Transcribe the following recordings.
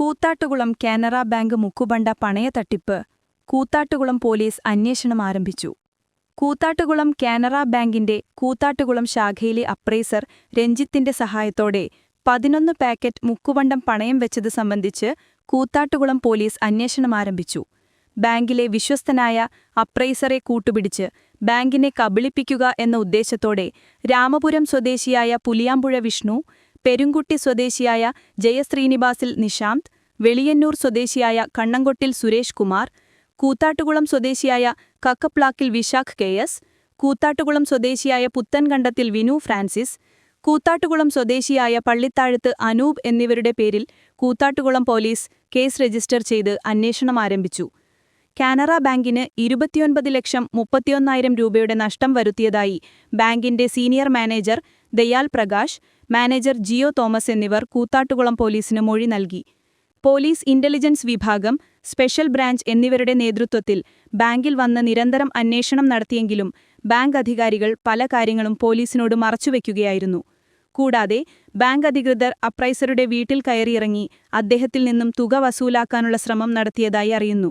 Koothattukulam Canara bank മുക്കുബണ്ട പണയ തട്ടിപ്പ് കൂത്താട്ടുകുളം പോലീസ് അന്വേഷണം ആരംഭിച്ചു. കൂത്താട്ടുകുളം കാനറ ബാങ്കിന്റെ കൂത്താട്ടുകുളം ശാഖയിലെ അപ്രൈസർ രഞ്ജിത്തിന്റെ സഹായത്തോടെ പതിനൊന്ന് പാക്കറ്റ് മുക്കുവണ്ടം പണയം വെച്ചത് സംബന്ധിച്ച് കൂത്താട്ടുകുളം പോലീസ് അന്വേഷണം ആരംഭിച്ചു. ബാങ്കിലെ വിശ്വസ്തനായ അപ്രൈസറെ കൂട്ടുപിടിച്ച് ബാങ്കിനെ കബളിപ്പിക്കുക എന്ന ഉദ്ദേശത്തോടെ രാമപുരം സ്വദേശിയായ പുലിയാമ്പുഴ വിഷ്ണു പെരുങ്കുട്ടി സ്വദേശിയായ ജയശ്രീനിവാസിൽ നിശാന്ത് വെളിയന്നൂർ സ്വദേശിയായ കണ്ണങ്കൊട്ടിൽ സുരേഷ് കുമാർ കൂത്താട്ടുകുളം സ്വദേശിയായ കക്കപ്ലാക്കിൽ വിശാഖ് കെ എസ് കൂത്താട്ടുകുളം സ്വദേശിയായ പുത്തൻകണ്ടത്തിൽ വിനു ഫ്രാൻസിസ് കൂത്താട്ടുകുളം സ്വദേശിയായ പള്ളിത്താഴത്ത് അനൂപ് എന്നിവരുടെ പേരിൽ കൂത്താട്ടുകുളം പോലീസ് കേസ് രജിസ്റ്റർ ചെയ്ത് അന്വേഷണം ആരംഭിച്ചു. കാനറ ബാങ്കിന് ഇരുപത്തിയൊൻപത് ലക്ഷം മുപ്പത്തിയൊന്നായിരം രൂപയുടെ നഷ്ടം വരുത്തിയതായി ബാങ്കിന്റെ senior manager Dayal Prakash manager Jio Thomas എന്നിവർ കൂത്താട്ടുകുളം പോലീസിന് മൊഴി നൽകി. പോലീസ് ഇന്റലിജൻസ് വിഭാഗം സ്പെഷ്യൽ ബ്രാഞ്ച് എന്നിവരുടെ നേതൃത്വത്തിൽ ബാങ്കിൽ വന്ന് നിരന്തരം അന്വേഷണം നടത്തിയെങ്കിലും ബാങ്ക് അധികാരികൾ പല കാര്യങ്ങളും പോലീസിനോട് മറച്ചുവെക്കുകയായിരുന്നു. കൂടാതെ ബാങ്ക് അധികൃതർ അപ്രൈസറുടെ വീട്ടിൽ കയറിയിറങ്ങി അദ്ദേഹത്തിൽ നിന്നും തുക വസൂലാക്കാനുള്ള ശ്രമം നടത്തിയതായി അറിയുന്നു.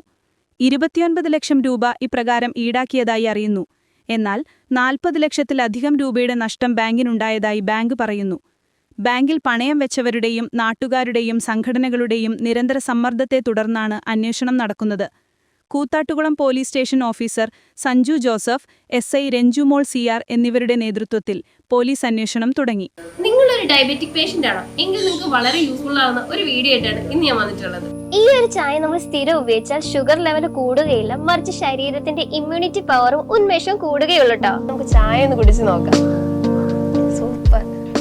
ഇരുപത്തിയൊൻപത് ലക്ഷം രൂപ ഇപ്രകാരം ഈടാക്കിയതായി അറിയുന്നു. എന്നാൽ നാൽപ്പത് ലക്ഷത്തിലധികം രൂപയുടെ നഷ്ടം ബാങ്കിനുണ്ടായതായി ബാങ്ക് പറയുന്നു. ബാങ്കിൽ പണയം വെച്ചവരുടെയും നാട്ടുകാരുടെയും സംഘടനകളുടെയും നിരന്തര സമ്മർദ്ദത്തെ തുടർന്നാണ് അന്വേഷണം നടക്കുന്നത്. Koothattukulam police station officer Sanju Joseph S I Ranjumol C R എന്നിവരുടെ നേതൃത്വത്തിൽ പോലീസ് അന്വേഷണം തുടങ്ങി. നിങ്ങളൊരു ഡയബറ്റിക് പേഷ്യന്റ് ആണോ? എങ്കിൽ നിങ്ങൾക്ക് വളരെ യൂസ്ഫുൾ ആവുന്ന ഒരു വീഡിയോ ആയിട്ടാണ് ഇന്ന് ഞാൻ വന്നിട്ടുള്ളത്. ഈ ഒരു ചായ നമ്മൾ സ്ഥിരം ഉപയോഗിച്ചാൽ ഷുഗർ ലെവൽ കൂടുകയില്ല മറിച്ച് ശരീരത്തിന്റെ ഇമ്മ്യൂണിറ്റി പവറും ഉന്മേഷവും കൂടുകയുള്ളൂ കേട്ടോ നമുക്ക് ചായ ഒന്ന് കുടിച്ച് നോക്കാം.